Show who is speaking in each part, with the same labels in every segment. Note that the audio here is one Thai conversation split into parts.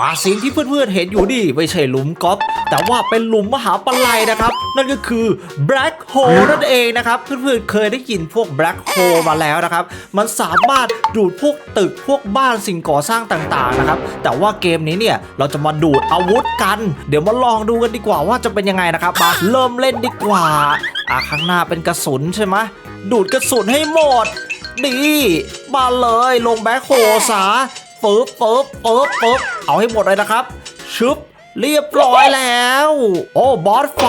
Speaker 1: ป่าสิงที่เพื่อนๆเห็นอยู่นี่ไม่ใช่หลุมก๊อฟแต่ว่าเป็นหลุมมหาปลัยนะครับ นั่นก็คือ Black Hole นั่นเองนะครับ เพื่อนๆเคยได้ยินพวก Black Hole มาแล้วนะครับ มันสามารถดูดพวกตึกพวกบ้านสิ่งก่อสร้างต่างๆนะครับ แต่ว่าเกมนี้เนี่ยเราจะมาดูดอาวุธกัน เดี๋ยวมาลองดูกันดีกว่าว่าจะเป็นยังไงนะครับมาเริ่มเล่นดีกว่าอะข้างหน้าเป็นกระสุนใช่ไหมดูดกระสุนให้หมดดีมาเลยลงแบ็คโฮซะ ปึ๊บปึ๊บปึ๊บปึ๊บเอาให้หมดเลยนะครับชึบเรียบร้อยแล้ว โอ้บอสไฟ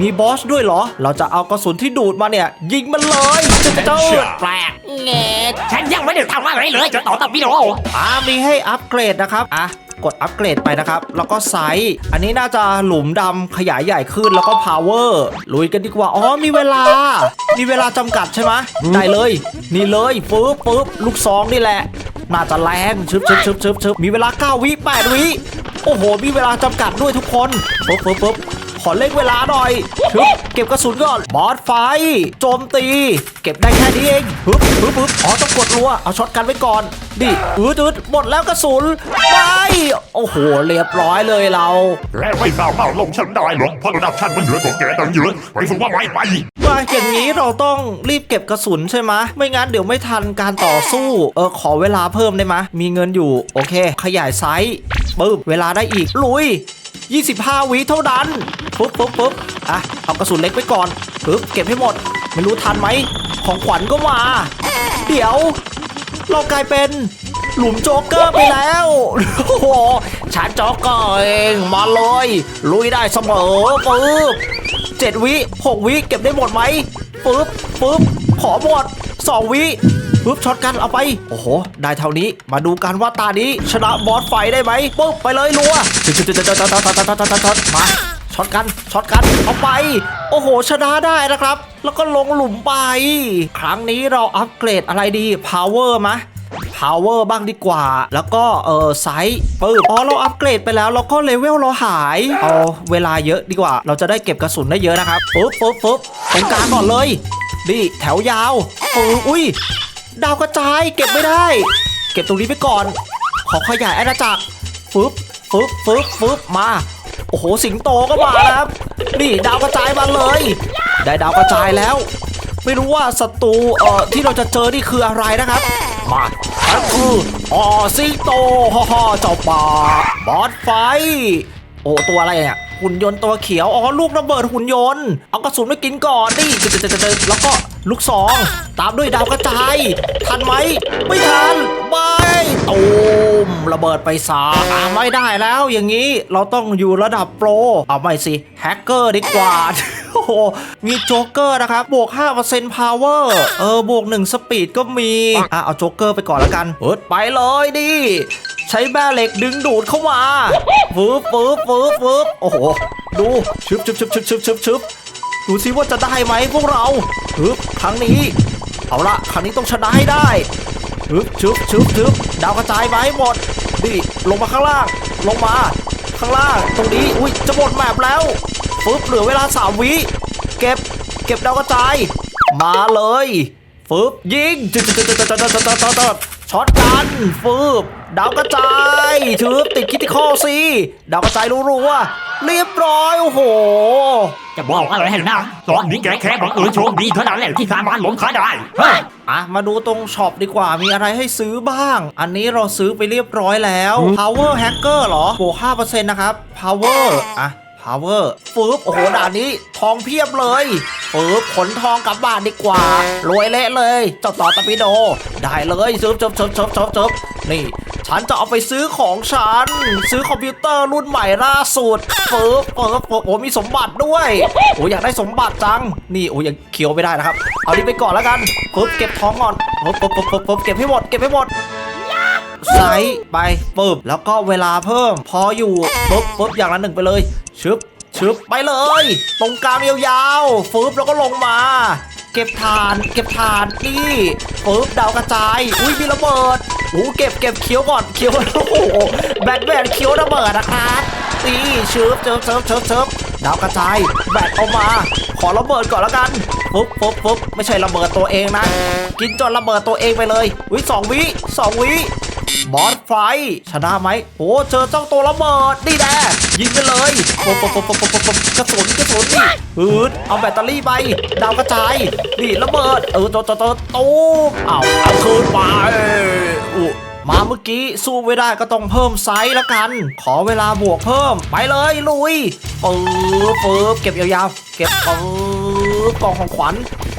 Speaker 1: มีบอสด้วยเหรอ เราจะเอากระสุนที่ดูดมาเนี่ย ยิงมันเลยจะเจิดแปลก
Speaker 2: เงดฉันยังไม่ได้ทำอะไรเลยจะต่อตับวิดีโอ
Speaker 1: อ่ามีให้อัปเกรดนะครับอะกดอัปเกรดไปนะครับ แล้วก็ไซส์อันนี้น่าจะหลุมดำขยายใหญ่ขึ้นแล้วก็พาวเวอร์ลุยกันดีกว่า อ๋อ มีเวลา มีเวลาจำกัดใช่ไหมได้เลย นี่เลย ปึ๊บปึ๊บลูกซองนี่แหละ น่าจะแรงชึบชึบชึบชึบชึบมีเวลา 9 วิ8วิโอ้โห มีเวลาจำกัดด้วยทุกคนปุ๊บปุ๊บปุ๊บ ขอเล่นเวลาหน่อยชึบเก็บกระสุนก่อน บอสไฟ โจมตี เก็บได้แค่นี้เองปึ๊บปึ๊บปึ๊บอ๋อต้องกดรัว เอาช็อตกันไว้ก่อนดิอืดอืดหมดแล้วกระสุนไปโอ้โห เรียบร้อยเลยเรา
Speaker 3: แล้วไม่สามารถลงฉันได้หรอกเพราะระดับฉันมันเหนือกว่าแกตั้งเยอะไปฝึกว่าไม่ไป
Speaker 1: ว่าอย่างนี้เราต้องรีบเก็บกระสุนใช่ไหมะไม่งั้นเดี๋ยวไม่ทันการต่อสู้ เออขอเวลาเพิ่มได้ไหมะมีเงินอยู่ โอเค ขยายไซส์ปึ๊บเวลาได้อีก ลุย 25 วิเท่านั้นปุ๊บปุ๊บปุ๊บอะเอากระสุนเล็กไปก่อนปึ๊บเก็บให้หมด ไม่รู้ทันไหม ของขวัญก็มา เดี๋ยว เรากลายเป็นหลุมโจ๊กเกอร์ไปแล้ว โอ้โหฉันโจ๊กเกอร์เองมาเลย ลุยได้เสมอปึ๊บเจ็ดวิหกวิเก็บได้หมดไหมปึ๊บปึ๊บขอหมดสองวิ ปุ๊บช็อตกันเอาไป โอ้โห ได้เท่านี้มาดูกันว่าตานี้ ชนะบอสไฟได้ไหมปุ๊บไปเลยรัวมาช็อตกันช็อตกันเอาไป โอ้โห ชนะได้นะครับ แล้วก็ลงหลุมไป ครั้งนี้เราอัพเกรดอะไรดีพาวเวอร์มะพาวเวอร์บ้างดีกว่า แล้วก็เออไซส์ปึ๊บอ๋อเราอัพเกรดไปแล้วแล้วก็เลเวลเราหายเอาเวลาเยอะดีกว่า เราจะได้เก็บกระสุนได้เยอะนะครับปึ๊บปึ๊บปึ๊บตรงกลางก่อนเลยดิแถวยาวอ้อุ้ย ดาวกระจาย เก็บไม่ได้ เก็บตรงนี้ไปก่อน ขอขยายอาณาจักรฟึบฟึบฟึบฟึบมา โอ้โหสิงโตก็มาครับ นี่ดาวกระจายมาเลย ได้ดาวกระจายแล้ว ไม่รู้ว่าศัตรูเอ่อที่เราจะเจอนี่คืออะไรนะครับมาอันคืออ๋อสิงโตฮ่าฮ่าเจ้าป่าบอสไฟ โอ้ตัวอะไรเนี่ยหุ่นยนต์ตัวเขียว อ๋อ ลูกระเบิดหุ่นยนต์ เอากระสุนไปกินก่อนนี่เจเจเจเจแล้วก็ลูกซอง ตามด้วยดาวกระจาย ทันไหม ไม่ทันไม่ตูมระเบิดไปซาอาไม่ได้แล้วอย่างนี้เราต้องอยู่ระดับโปร เอาไม่สิ แฮกเกอร์ดีกว่าโอ้โหมีโจ๊กเกอร์นะครับ บวก 5% power เออ บวก 1 สปีดก็มี อะ เอาโจ๊กเกอร์ไปก่อนแล้วกันเอิดไปเลยดิ ใช้แม่เหล็กดึงดูดเข้ามาฟืบฟืบฟืบฟืบโอ้โห ดูชึบชึบชึบชึบชึบชึบชึบดูซิว่าจะได้ไหมพวกเราฮึบครั้งนี้ เอาละครั้งนี้ต้องชนะให้ได้ฮึบชึบชึบชึบดาวกระจายไปหมดนี่ลงมาข้างล่าง ลงมา ข้างล่าง ตรงนี้ อุ้ยจะหมดแมปแล้วปึ๊บเหลือเวลาสามวิ เก็บ เก็บดาวกระจาย มาเลยปึ๊บยิงจุดจุดจุดจุดจุดจุด ช็อตกันฟึบดาวกระจายถือติดคิติคอสิดาวกระจายรัวๆเรียบร้อยโอ้โห
Speaker 2: จะบอกอะไรให้นะตอนนี้แกแค่บังเอิญโชคดีเท่านั้นแหละที่สามารถหลงขายได้เฮ้ย
Speaker 1: อะมาดูตรงช็อปดีกว่ามีอะไรให้ซื้อบ้าง อันนี้เราซื้อไปเรียบร้อยแล้ว power hacker เหรอโบวก5%นะครับ power อะ power ฟืบโอ้โหด่านนี้ทองเพียบเลยฟืบขนทองกลับบ้านดีกว่ารวยเละเลย เจ้าต่อตะปิโด ได้เลยซื้อจบจบจบจบจบนี่ ฉันจะเอาไปซื้อของฉัน ซื้อคอมพิวเตอร์รุ่นใหม่ล่าสุดฟืบฟืบฟืบโอ้มีสมบัติด้วยโอ้อยากได้สมบัติจัง นี่โอ้ยังเคี้ยวไม่ได้นะครับ เอานี้ไปก่อนแล้วกันปึ๊บเก็บทองก่อนปึ๊บปึ๊บปึ๊บปึ๊บปึ๊บเก็บให้หมดเก็บให้หมด ไซส์ไปปึ๊บแล้วก็เวลาเพิ่ม พออยู่ปึ๊บปึ๊บอย่างละหนึ่งไปเลยชึบชึบไปเลย ตรงกลางยาวๆฟืบแล้วก็ลงมา เก็บฐาน เก็บฐานนี่ฟืบดาวกระจาย อุ้ยมีระเบิดโอ้เก็บเก็บเคี้ยวก่อนเคี้ยวโอ้โหแบทแบทเคี้ยวระเบิดนะครับนี่ชึบเชิบเชิบเชิบเชิบดาวกระจายแบตเอามา ขอระเบิดก่อนแล้วกันปุ๊บปุ๊บปุ๊บไม่ใช่ระเบิดตัวเองนะ กินจนระเบิดตัวเองไปเลยวิสองวิสองวิ บอสไฟชนะไหมโอ้เจอเจ้าตัวระเบิดนี่แน่ยิงไปเลยปุ๊บปุ๊บปุ๊บปุ๊บปุ๊บปุ๊บกระสุนกระสุนนี่อืดเอาแบตเตอรี่ไปดาวกระจายนี่ระเบิดเออตัวตัวตัวตูเอาเอาคืนไปอุมาเมื่อกี้สู้ไม่ได้ก็ต้องเพิ่มไซส์แล้วกัน ขอเวลาบวกเพิ่ม ไปเลยลุยปึ๊บปึ๊บเก็บยาวๆ เก็บปึ๊บกล่องของขวัญ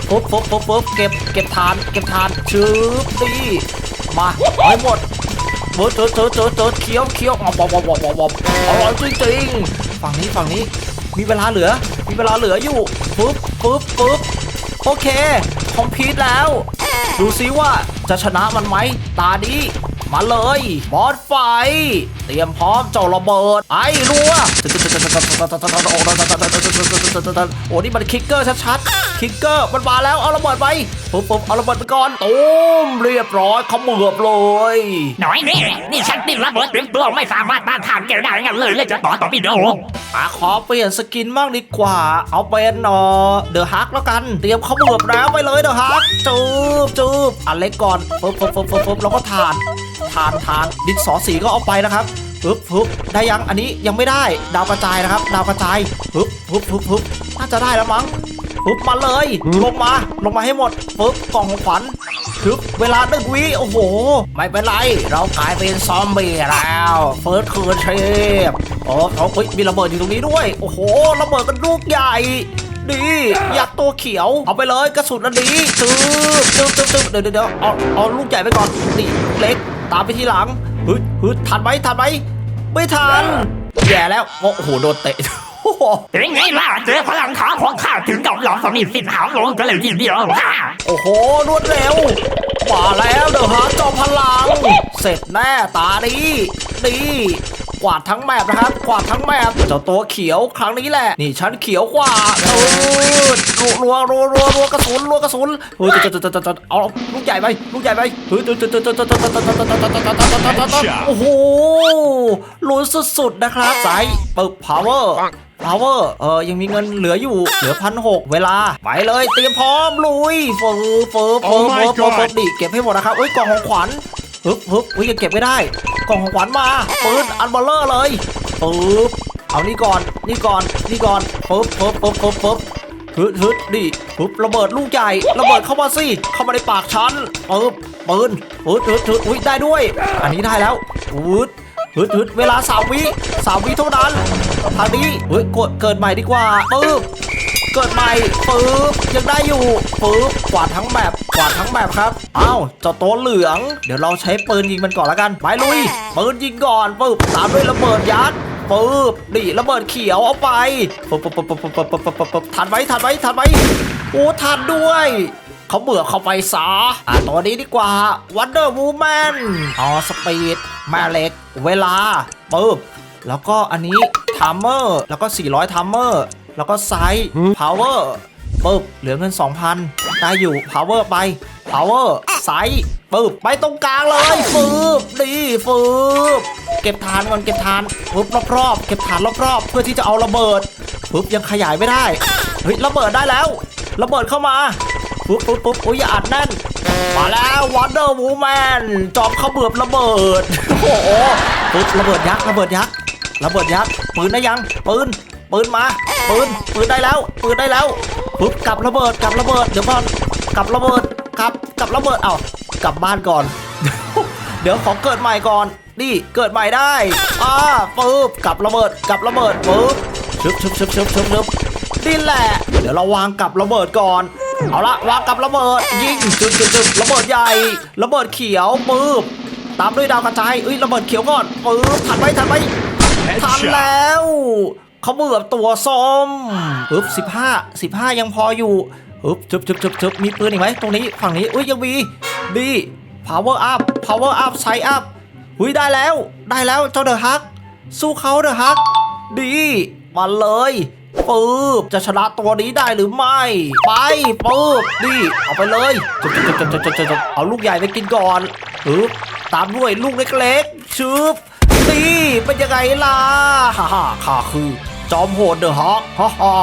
Speaker 1: ปึ๊บปึ๊บปึ๊บปึ๊บเก็บเก็บทาน เก็บทานชืบตีมาเอาหมด เบิร์ดเจิดเจิดเจิดเจิดเคี้ยวเคี้ยวอ๋อบอบอบอบอบอร่อยจริงๆฝั่งนี้ฝั่งนี้มีเวลาเหลือ มีเวลาเหลืออยู่ปึ๊บปึ๊บปึ๊บโอเคคอมพิวแล้ว ดูซิว่าจะชนะมันไหมตาดีมาเลยบอสไฟ ตรียมพร้อมเจ้าระเบิดไอ้รัวโอ้นี่มันคิกเกอร์ชัดๆคิกเกอร์มันมาแล้วเอาระเบิดไปปุ๊บปุ๊บเอาระเบิดไปก่อนตูมเรียบร้อยเขาเหมือบเลย
Speaker 2: หน่อยนี่นี่ฉันติดระเบิดเต็มตัวไม่สามารถต้านทานแกได้งั้นเลยเลยจะต่อต่อพี่โด
Speaker 1: อะขอเปลี่ยนสกินบ้างดีกว่า เอาเป็นเอ่อเดอะฮักแล้วกัน เตรียมเขาเหมือบแล้วไปเลยเดอะฮักจูบจูบอันเล็กก่อนปึ๊บปึ๊บปึ๊บปึ๊บปึ๊บแล้วก็ทาน ทานทานดินสอสีก็เอาไปนะครับปึ๊บปึ๊บได้ยังอันนี้ยังไม่ได้ดาวกระจายนะครับ ดาวกระจายปึ๊บปึ๊บปึ๊บปึ๊บน่าจะได้แล้วมั้งปึ๊บมาเลย ลงมาลงมาให้หมดปึ๊บกล่องของขวัญปึ๊บเวลาหนึ่งวิโอ้โห ไม่เป็นไร เรากลายเป็นซอมบี้แล้วเฟิร์สคืนเชฟโอ้เขาเฮ้ยมีระเบิดอยู่ตรงนี้ด้วย โอ้โหระเบิดกันลูกใหญ่ดียักษ์ตัวเขียว เอาไปเลยกระสุนอันนี้จืบจืบจืบจืบเดี๋ยวเดี๋ยวเดี๋ยวเอาเอาลูกใหญ่ไปก่อนนี่ลูกเล็ก ตามไปทีหลังฮึดฮึดทันไหมทันไหมไม่ทัน แย่แล้วโอ้โหโดนเตะโอ้โห
Speaker 2: เป็นไงล่ะเจอพลังขาของข้าถึงกับหลอกสนิทสิทธิ์หามลงกันเลยทีเดียวฮ่า
Speaker 1: โอ้โหรวดเร็วมาแล้วเดี๋ยวหาจอมพลัง เสร็จแน่ตาดีดี กวาดทั้งแมปนะครับ กวาดทั้งแมปเจ้าตัวเขียวครั้งนี้แหละ นี่ฉันเขียวกว่าเออรัวรัวรัวรัวรัวกระสุนรัวกระสุนเฮ้ยจะจะจะจะจะเอาลูกใหญ่ไปลูกใหญ่ไปเฮ้ยจะจะจะจะจะจะจะจะโอ้โหลุ้นสุดๆนะครับสายปึก power power เวอร์เออยังมีเงินเหลืออยู่ เหลือพันหกเวลา ไปเลย เตรียมพร้อม ลุยเฟิร์เฟิร์เฟิร์เฟิร์เฟิร์เฟิร์ดิเก็บให้หมดนะครับเอ้ยกล่องของขวัญฮึบฮึบอุ้ยเก็บไม่ได้ กล่องของขวัญมาปืนอันเบลเลอร์เลยปึ๊บเอานี่ก่อนนี่ก่อนนี่ก่อนปึ๊บปึ๊บปึ๊บปึ๊บปึ๊บฮึดฮึดดิปึ๊บระเบิดลูกใหญ่ระเบิดเข้ามาสิเข้ามาในปากฉันปึ๊บปืนฮึดฮึดฮึดอุ้ยได้ด้วย อันนี้ได้แล้วฮึดฮึดฮึดเวลาสามวิสามวิเท่านั้นทางนี้เฮ้ยกดเกิดใหม่ดีกว่าปึ๊บ เกิดใหม่ปึ๊บยังได้อยู่ปึ๊บกวาดทั้งแบบกวาดทั้งแบบครับอ้าวเจ้าโตัเหลือง เดี๋ยวเราใช้ปืนยิงมันก่อนละกันไปลุยปืนยิงก่อนปึ๊บตามด้วยระเบิดยัดปึ๊บดิระเบิดเขียวเอาไปปึ๊บปึ๊บปึ๊บปึ๊บปึ๊บปึ๊บปึ๊บทันไว้ทันไว้ทันไว้โอ้ทันด้วยเขาเบื่อเข้าไปซะอะตัวนี้ดีกว่าวันเดอร์วูแมนอ๋อสปีดแม่เล็ก เวลาปึ๊บแล้วก็อันนี้ทัมเมอร์แล้วก็ 400ทัมเมอร์ แล้วก็ไซส์ power ปึ๊บเหลือเงิน 2,000 ได้อยู่ power ไป power ไซส์ปึ๊บไปตรงกลางเลยฟืบดีฟืบเก็บฐานก่อนเก็บฐานปึ๊บรอบๆเก็บฐานรอบๆเพื่อที่จะเอาระเบิดปึ๊บยังขยายไม่ได้เฮ้ยระเบิดได้แล้ว ระเบิดเข้ามาปุ๊บปุ๊บปุ๊บอุ้ยอย่าอัดแน่นมาแล้ววันเดอร์วูแมนจอมเขาเบือบระเบิดโอ้โหปุ๊บระเบิดยักษ์ระเบิดยักษ์ระเบิดยักษ์ปืนได้ยังปืน ปืนมาปืนปืนได้แล้วปืนได้แล้วปุ๊บกลับระเบิดกลับระเบิดเดี๋ยวก่อนกลับระเบิดกลับกลับระเบิดเอ้ากลับบ้านก่อน เดี๋ยวขอเกิดใหม่ก่อนนี่เกิดใหม่ได้อ่าปุ๊บกลับระเบิดกลับระเบิดปุ๊บชึบชึบชึบชึบชึบชึบนี่แหละ เดี๋ยวเราวางกลับระเบิดก่อนเอาละวางกับระเบิดยิงจึ๊บจึ๊บจึ๊บระเบิดใหญ่ ระเบิดเขียวปื๊บตามด้วยดาวกระจายเอ้ยระเบิดเขียวก่อนปื๊บทันไหมทันไหมทันแล้ว เขาเบื่อบตัวส้มปึ๊บสิบห้าสิบห้ายังพออยู่ปึ๊บจึ๊บจึ๊บจึ๊บจึ๊บมีปืนอีกไหมตรงนี้ฝั่งนี้อุ้ยยังมีดี power up power up ไซอัพอุ้ยได้แล้วได้แล้วเจ้าเดอะฮัก สู้เขาเดอะฮัก ดีมาเลยปื๊บจะชนะตัวนี้ได้หรือไม่ ไปปื๊บดีเอาไปเลยจุบจุบจุบจบจบจบจบเอาลูกใหญ่ไปกินก่อนปึ๊บตามด้วยลูกเล็กๆชึบดีเป็นยังไงล่ะฮ่าฮ่าข้าคือ จอมโหดเดอะฮอกฮ่าฮ่า